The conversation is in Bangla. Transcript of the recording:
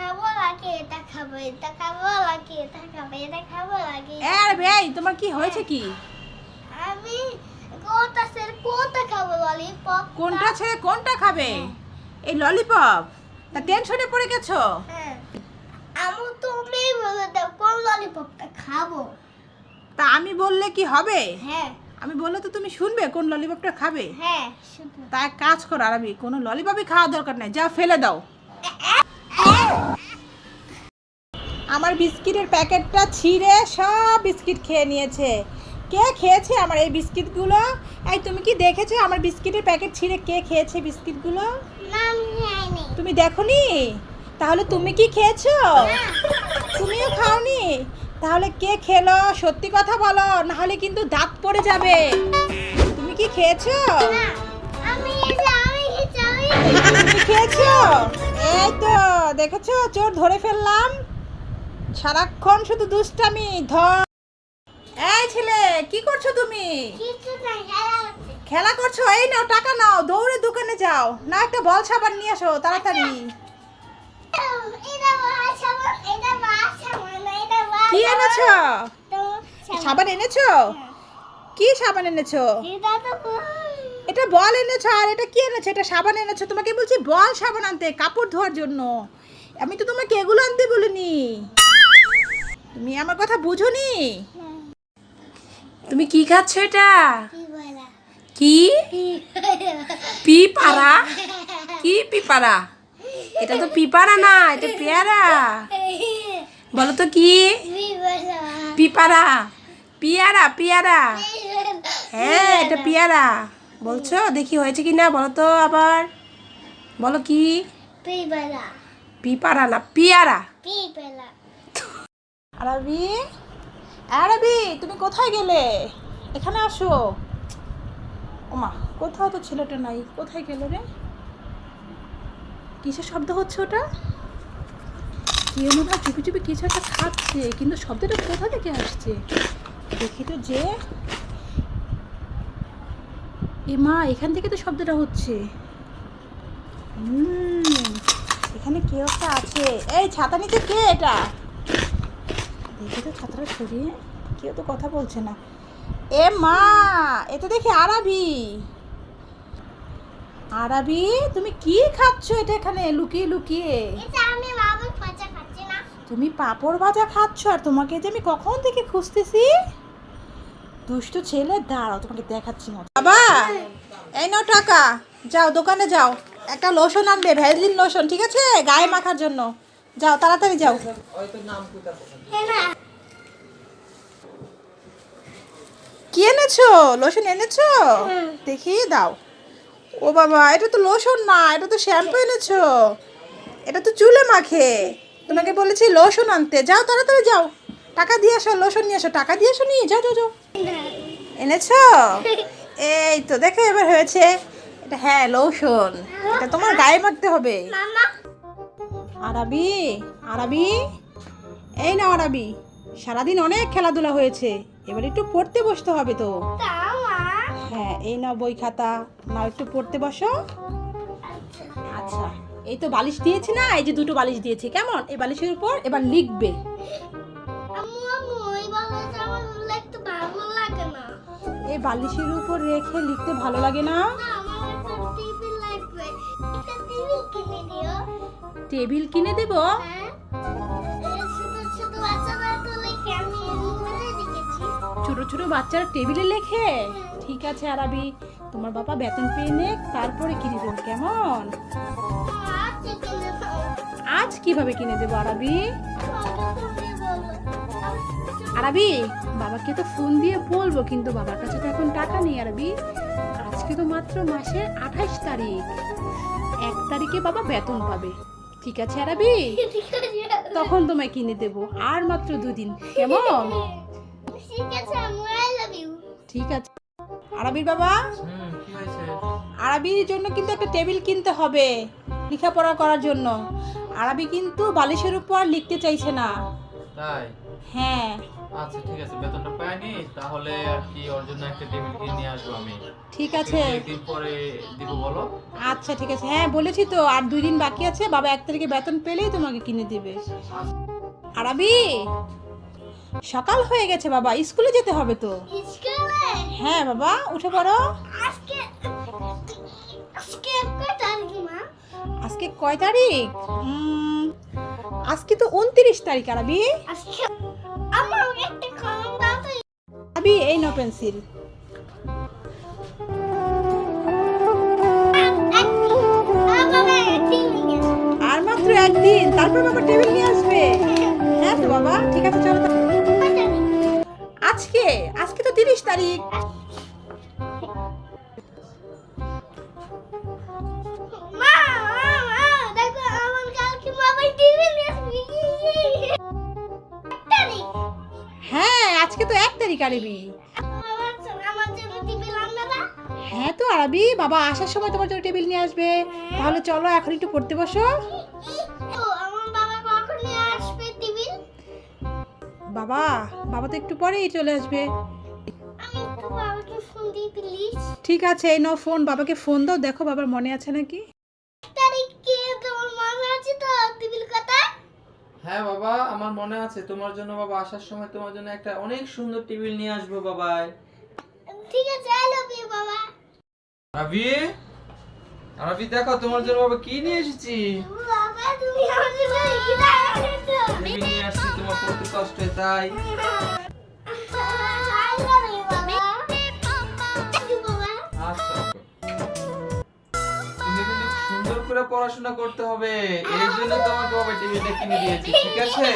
খাব লাগে এটা খাব এটা খাব লাগে এটা খাব এটা খাব লাগে আরে ভাই তোমার কি হয়েছে কি? আমি কোনটা সের কোনটা খাব ললিপপ কোনটা ছেড়ে কোনটা খাবে? এই ললিপপ তা টেনশনে পড়ে গেছো? হ্যাঁ। আমি তুমি বলে দাও কোন ললিপপটা খাব? তা আমি বললে কি হবে? হ্যাঁ। আমি বললে তো তুমি শুনবে কোন ললিপপটা খাবে? হ্যাঁ তা এক কাজ করো আর আমি কোনো ললিপপই খাওয়া দরকার নেই যা ফেলে দাও। আমার বিস্কিটের প্যাকেটটা ছিঁড়ে সব বিস্কিট খেয়ে নিয়েছে। কে খেয়েছে আমার এই বিস্কিটগুলো? এই তুমি কি দেখেছ আমার বিস্কিটের প্যাকেট ছিঁড়ে কে খেয়েছে বিস্কিটগুলো? তুমি দেখোনি? তাহলে তুমি কি খেয়েছো? তুমিও খাওনি? তাহলে কে খেলো? সত্যি কথা বলো নাহলে কিন্তু দাঁত পড়ে যাবে। তুমি কি খেয়েছো? খেয়েছো এই তো দেখেছ? চোর ধরে ফেললাম। সারাক্ষণ শুধু দুষ্টামি ধর। এই ছেলে কি করছ তুমি? খেলা করছ। এই নাও টাকা নাও দৌড়ে দোকানে যাও। না একটা বল সাবান নিয়ে আসো তাড়াতাড়ি। কি এনেছো? সাবান। এনেছো? কি সাবান এনেছো? এটা বল এনেছো আর এটা কি এনেছো? এটা সাবান এনেছো। তোমাকে বলছি বল সাবান আনতে কাপড় ধোয়ার জন্য। আমি তো তোমাকে এগুলো আনতে বলিনি। তুমি আমার কথা বুঝোনি? তুমি কি খাচ্ছ এটা? কি? পিপারা? কি পিপারা? এটা তো পিপারা না এটা পেয়ারা। বলো তো কি? পিপারা। পিয়ারা পিয়ারা। হ্যাঁ এটা পেয়ারা। বলছো? দেখি হয়েছে কি না বলো তো আবার। বলো কি? কি পিপারা না পিয়ারা। আরবি? আরবি তুমি কোথায় গেলে? এখানে আসো। ওমা কোথাও তো ছেলেটা নাই কোথায় গেল রে? কিসের শব্দ হচ্ছে ওটা? কেউ মনে হয় চুপি চুপি কিছু একটা খাচ্ছে কিন্তু শব্দটা কোথা থেকে আসছে? দেখি তো যে এ মা এখান থেকে তো শব্দটা হচ্ছে। এখানে কেউ একটা আছে। এই ছাতা নিচে কে এটা? দেখি তো ছাতাটা সরিয়ে কেউ তো কথা বলছে না। এ মা এ তো দেখি আরাবি। আরাবি তুমি কি খাচ্ছ এটা এখানে? লুকিয়ে লুকিয়ে। তুমি পাপড় ভাজা খাচ্ছ আর তোমাকে যে আমি কখন থেকে খুঁজতেছি? দুষ্ট ছেলে, দাঁড়াও, তোমাকে দেখাচ্ছি বাবা, এই নাও টাকা। যাও, দোকানে যাও। একটা লোশন আনবে ভ্যালিন লোশন ঠিক আছে? গায়ে মাখার জন্য। যাও, তাড়াতাড়ি যাও। কি এনেছো? লোশন এনেছো। দেখি, দাও। ও বাবা, এটা তো লোশন না, এটা তো শ্যাম্পু এনেছো। এটা তো চুলে মাখে। তোমাকে বলেছি লোশন আনতে। যাও, তাড়াতাড়ি যাও। টাকা দিয়ে আসো লোশন নিয়ে আসো টাকা দিয়ে আসো নিয়ে যাও যাও যাও। এনেছো? এই তো দেখো এবার হয়েছে। এটা হ্যাঁ লোশন এটা তোমার গায়ে মাখতে হবে। আরাবি আরাবি। এই না আরাবি। সারাদিন অনেক খেলাধুলা হয়েছে। এবার একটু পড়তে বসতে হবে তো। হ্যাঁ এই নাও বই খাতা। নাও একটু পড়তে বসো। আচ্ছা এই তো বালিশ দিয়েছি না? এই যে দুটো বালিশ দিয়েছি। কেমন? এই বালিশের উপর এবার লিখবে। এই বালিশের উপর রেখে লিখতে ভালো লাগে না? টেবিল কিনে দেব? ছোট ছোট বাচ্চারা টেবিলে লেখে। ঠিক আছে আরাবি, তোমার বাবা বেতন পেয়ে নে তারপরে কিনে দেবো, কেমন? আজ কীভাবে কিনে দেবো আরাবি? আরাবি? বাবাকে তো ফোন দিয়ে বলব, কিন্তু বাবার কাছে তো এখন টাকা নেই আরবি। আজকে তো মাত্র মাসের আঠাশ তারিখ। এক তারিখে বাবা বেতন পাবে। ঠিক আছে আরাবি? তখন তোমায় কিনে দেব, আর মাত্র দুদিন। কেমন? ঠিক আছে। আরবির বাবা? আরবির জন্য কিন্তু একটা টেবিল কিনতে হবে, লেখাপড়া করার জন্য। আরবি কিন্তু বালিশের উপর লিখতে চাইছে না। তাই? হ্যাঁ। আচ্ছা ঠিক আছে বেতনটা পাইনি তাহলে আর কি ওর জন্য একটা টেবিল কিনে নিয়ে আসব আমি। ঠিক আছে। একদিন পরে দিব বলো। আচ্ছা ঠিক আছে। হ্যাঁ বলেছি তো আর দুই দিন বাকি আছে বাবা এক তারিখে বেতন পেলেই তোমাকে কিনে দেবে। আরাবি সকাল হয়ে গেছে বাবা স্কুলে যেতে হবে তো? স্কুলে? হ্যাঁ বাবা উঠে পড়ো। আজকে আজকে আজকে কয় তারিখ? আজকে তো উনত্রিশ তারিখ আরাবি। আবি এই নো পেন্সিল। আর মাত্র একদিন তারপর বাবা টেবিল নিয়ে আসবে। হ্যাঁ তো বাবা ঠিক আছে চলো আজকে আজকে তো তিরিশ তারিখ। তো এক তারিখ আরবি। হ্যাঁ তো আরবি বাবা আসার সময় তোমার জন্য টেবিল নিয়ে আসবে। তাহলে চলো এখন একটু পড়তে বসো। বাবা বাবা তো একটু পরেই চলে আসবে। ঠিক আছে এই নাও ফোন বাবাকে ফোন দাও দেখো বাবার মনে আছে নাকি? হ্যাঁ বাবা আমার মনে আছে তোমার জন্য বাবা আসার সময় তোমার জন্য একটা অনেক সুন্দর টেবিল নিয়ে আসব বাবাই ঠিক আছে আই লাভ ইউ বাবা। রাবি রাবি দেখো তোমার জন্য বাবা কি নিয়ে এসেছি? বাবা তুমি আমার জন্য কি নিয়ে আসছি তোমার কত কষ্ট হয় তাই পড়াশোনা করতে হবে। এর জন্য তোমাকে বাবা টিভিটা কিনে দিয়েছি ঠিক আছে?